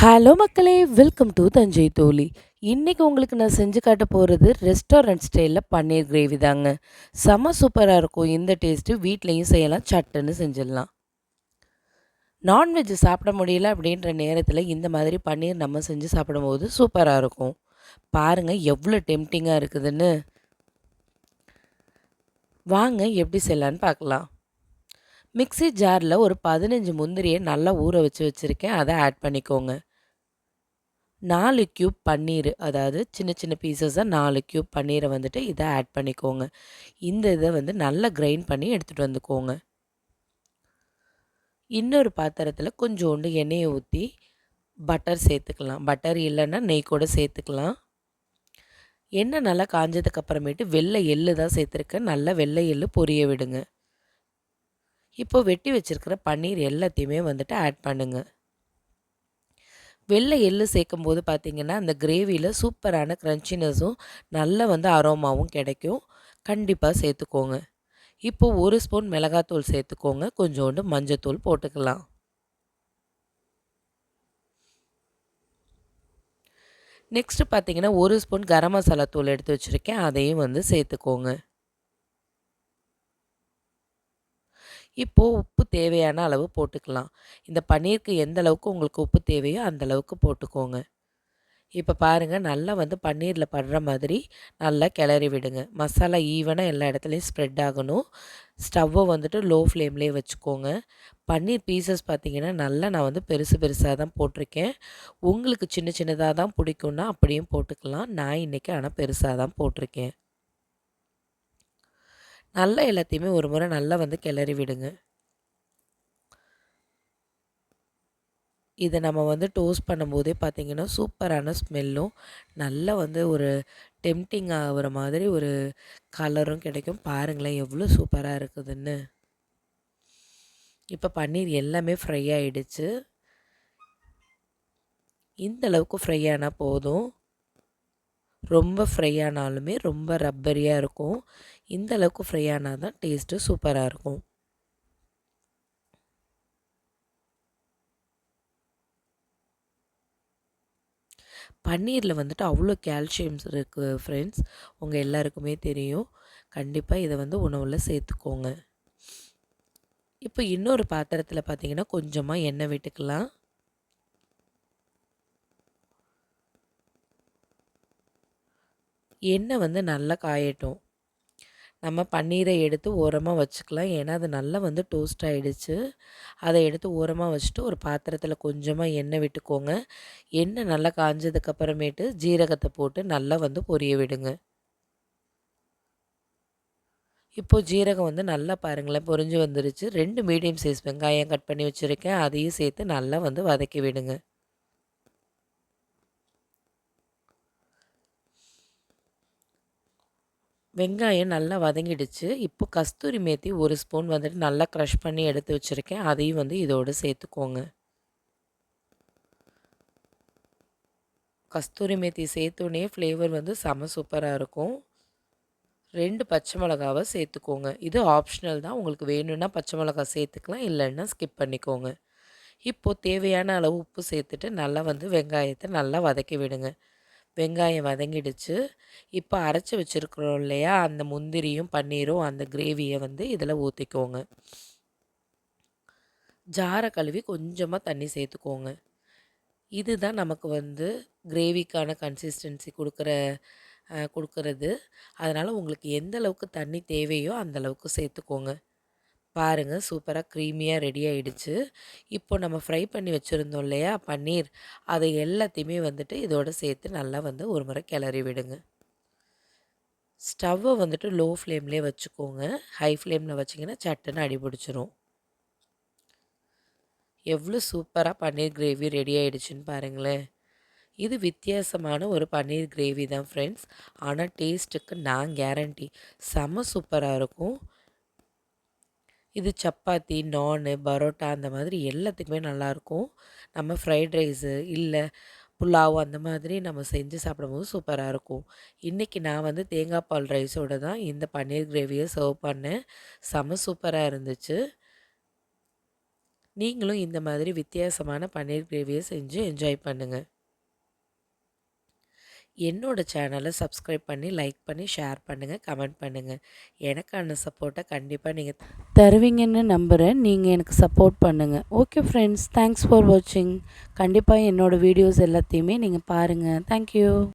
Hello மக்களே welcome to Thanjai தோழி. இன்றைக்கி உங்களுக்கு நான் செஞ்சு காட்ட போகிறது ரெஸ்டாரண்ட் ஸ்டைலில் பன்னீர் கிரேவி தாங்க. செம்ம சூப்பராக இருக்கும். இந்த டேஸ்ட்டு வீட்லேயும் செய்யலாம் சட்டுன்னு செஞ்சிடலாம். நான்வெஜ் சாப்பிட முடியல அப்படின்ற நேரத்தில் இந்த மாதிரி பன்னீர் நம்ம செஞ்சு சாப்பிடும்போது சூப்பராக இருக்கும். பாருங்கள் எவ்வளோ டெம்டிங்காக இருக்குதுன்னு. வாங்க எப்படி செய்யலான்னு பார்க்கலாம். மிக்ஸி ஜாரில் ஒரு பதினஞ்சு முந்திரியை நல்லா ஊற வச்சு வச்சுருக்கேன். அதை ஆட் பண்ணிக்கோங்க. நாலு க்யூப் பன்னீர் அதாவது சின்ன சின்ன பீசஸாக நாலு க்யூப் பன்னீரை வந்துட்டு இதை ஆட் பண்ணிக்கோங்க. இந்த இதை வந்து நல்லா கிரைண்ட் பண்ணி எடுத்துகிட்டு வந்துக்கோங்க. இன்னொரு பாத்திரத்தில் கொஞ்சோண்டு எண்ணெயை ஊற்றி பட்டர் சேர்த்துக்கலாம். பட்டர் இல்லைன்னா நெய் கூட சேர்த்துக்கலாம். எண்ணெய் நல்லா காஞ்சதுக்கு அப்புறமேட்டு வெள்ளை எள்ளு தான் சேர்த்துருக்கேன். நல்லா வெள்ளை எள்ளு பொரிய விடுங்க. இப்போ வெட்டி வச்சுருக்கிற பன்னீர் எல்லாத்தையுமே வந்துட்டு ஆட் பண்ணுங்கள் வெள்ளை எள்ளு சேர்க்கும் போது பார்த்திங்கன்னா அந்த கிரேவியில் சூப்பரான க்ரன்ச்சினஸும் நல்ல வந்து அரோமாவும் கிடைக்கும். கண்டிப்பாக சேர்த்துக்கோங்க. இப்போது ஒரு ஸ்பூன் மிளகாத்தூள் சேர்த்துக்கோங்க. கொஞ்சோண்டு மஞ்சத்தூள் போட்டுக்கலாம். நெக்ஸ்ட்டு பார்த்தீங்கன்னா ஒரு ஸ்பூன் கரம் மசாலா தூள் எடுத்து வச்சுருக்கேன். அதையும் வந்து சேர்த்துக்கோங்க. இப்போது உப்பு தேவையான அளவு போட்டுக்கலாம். இந்த பன்னீருக்கு எந்த அளவுக்கு உங்களுக்கு உப்பு தேவையோ அந்த அளவுக்கு போட்டுக்கோங்க. இப்போ பாருங்கள் நல்லா வந்து பன்னீரில் படுற மாதிரி நல்லா கிளறி விடுங்க. மசாலா ஈவனாக எல்லா இடத்துலையும் ஸ்ப்ரெட் ஆகணும். ஸ்டவ்வை வந்துட்டு லோ ஃப்ளேம்லேயே வச்சுக்கோங்க. பன்னீர் பீசஸ் பார்த்திங்கன்னா நல்லா நான் வந்து பெருசு பெருசாக தான் போட்டிருக்கேன். உங்களுக்கு சின்ன சின்னதாக தான் பிடிக்கும்னா அப்படியும் போட்டுக்கலாம். நான் இன்றைக்கி ஆனால் பெருசாக தான் போட்டிருக்கேன். நல்லா எல்லாத்தையுமே ஒரு முறை நல்லா வந்து கிளறி விடுங்க. இதை நம்ம வந்து டோஸ்ட் பண்ணும்போதே பார்த்திங்கன்னா சூப்பரான ஸ்மெல்லும் நல்லா வந்து ஒரு டெம்டிங் ஆகிற மாதிரி ஒரு கலரும் கிடைக்கும். பாருங்களேன் எவ்வளோ சூப்பராக இருக்குதுன்னு. இப்போ பன்னீர் எல்லாமே ஃப்ரை ஆகிடுச்சு இந்த அளவுக்கு ஃப்ரை ஆனால் போதும். ரொம்ப ஃப்ரை ஆனாலுமே ரொம்ப ரப்பரியாக இருக்கும். இந்த அளவுக்கு ஃப்ரை ஆனால் தான் டேஸ்ட்டு சூப்பராக இருக்கும். பன்னீரில் வந்துட்டு அவ்வளோ கால்சியம்ஸ் இருக்குது ஃப்ரெண்ட்ஸ் உங்கள் எல்லாருக்குமே தெரியும். கண்டிப்பாக இதை வந்து உணவில் சேர்த்துக்கோங்க. இப்போ இன்னொரு பாத்திரத்தில் பார்த்தீங்கன்னா கொஞ்சமாக எண்ணெய் விட்டுக்கலாம். எண்ணெய் வந்து நல்லா காயட்டும். நம்ம பன்னீரை எடுத்து ஓரமாக வச்சுக்கலாம். ஏன்னா அது நல்லா வந்து டோஸ்ட் ஆகிடுச்சு அதை எடுத்து ஓரமாக வச்சுட்டு ஒரு பாத்திரத்தில் கொஞ்சமாக எண்ணெய் விட்டுக்கோங்க. எண்ணெய் நல்லா காஞ்சதுக்கப்புறமேட்டு ஜீரகத்தை போட்டு நல்லா வந்து பொரிய விடுங்க. இப்போது ஜீரகம் வந்து நல்லா பாருங்களேன் பொரிஞ்சு வந்துருச்சு. ரெண்டு மீடியம் சைஸ் வெங்காயம் கட் பண்ணி வச்சுருக்கேன். அதையும் சேர்த்து நல்லா வந்து வதக்கி விடுங்க. வெங்காயம் நல்லா வதங்கிடுச்சு. இப்போ கஸ்தூரி மேத்தி ஒரு ஸ்பூன் வந்துட்டு நல்லா க்ரஷ் பண்ணி எடுத்து வச்சுருக்கேன். அதையும் வந்து இதோடு சேர்த்துக்கோங்க. கஸ்தூரி மேத்தி சேர்த்தோடனே ஃப்ளேவர் வந்து செம சூப்பராக இருக்கும். ரெண்டு பச்சை மிளகாவை சேர்த்துக்கோங்க. இது ஆப்ஷனல் தான். உங்களுக்கு வேணும்னா பச்சை மிளகா சேர்த்துக்கலாம். இல்லைன்னா ஸ்கிப் பண்ணிக்கோங்க. இப்போது தேவையான அளவு உப்பு சேர்த்துட்டு நல்லா வந்து வெங்காயத்தை நல்லா வதக்கி விடுங்க. வெங்காயம் வதங்கிடுச்சு. இப்போ அரைச்சி வச்சுருக்குறோம் இல்லையா? அந்த முந்திரியும் பன்னீரும் அந்த கிரேவியை வந்து இதில் ஊற்றிக்கோங்க ஜாரை கழுவி கொஞ்சமாக தண்ணி சேர்த்துக்கோங்க. இதுதான் நமக்கு வந்து கிரேவிக்கான கன்சிஸ்டன்சி கொடுக்குற கொடுக்குறது. அதனால் உங்களுக்கு எந்த அளவுக்கு தண்ணி தேவையோ அந்த அளவுக்கு சேர்த்துக்கோங்க. பாருங்கள் சூப்பராக க்ரீமியாக ரெடி ஆகிடுச்சு இப்போ நம்ம ஃப்ரை பண்ணி வச்சுருந்தோம் இல்லையா பன்னீர். அதை எல்லாத்தையுமே வந்துட்டு இதோடு சேர்த்து நல்லா வந்து ஒரு முறை கிளறி விடுங்க. ஸ்டவ்வை வந்துட்டு லோ ஃப்ளேம்லேயே வச்சுக்கோங்க. ஹை ஃப்ளேமில் வச்சிங்கன்னா சட்டுன்னு அடி பிடிச்சிரும். எவ்வளோ சூப்பராக பன்னீர் கிரேவி ரெடி ஆகிடுச்சின்னு பாருங்களேன். இது வித்தியாசமான ஒரு பன்னீர் கிரேவி தான் ஃப்ரெண்ட்ஸ் ஆனால் டேஸ்ட்டுக்கு நான் கேரண்டி செம சூப்பராக இருக்கும். இது சப்பாத்தி நானு பரோட்டா அந்த மாதிரி எல்லாத்துக்குமே நல்லாயிருக்கும் நம்ம ஃப்ரைட் ரைஸு இல்லை புலாவ் அந்த மாதிரி நம்ம செஞ்சு சாப்பிடும்போது சூப்பராக இருக்கும். இன்றைக்கி நான் வந்து தேங்காய் பால் ரைஸோடு தான் இந்த பன்னீர் கிரேவியை சர்வ் பண்ணேன். செம சூப்பராக இருந்துச்சு. நீங்களும் இந்த மாதிரி வித்தியாசமான பன்னீர் கிரேவியை செஞ்சு என்ஜாய் பண்ணுங்கள் என்னோடய சேனலை சப்ஸ்கிரைப் பண்ணி லைக் பண்ணி ஷேர் பண்ணுங்கள் கமெண்ட் பண்ணுங்கள் எனக்கான சப்போர்ட்டை கண்டிப்பாக நீங்கள் தருவீங்கன்னு நம்புகிறேன் நீங்கள் எனக்கு சப்போர்ட் பண்ணுங்கள் ஓகே ஃப்ரெண்ட்ஸ் தேங்க்ஸ் ஃபார் வாட்சிங். கண்டிப்பாக என்னோடய வீடியோஸ் எல்லாத்தையுமே நீங்கள் பாருங்கள் தேங்க்யூ.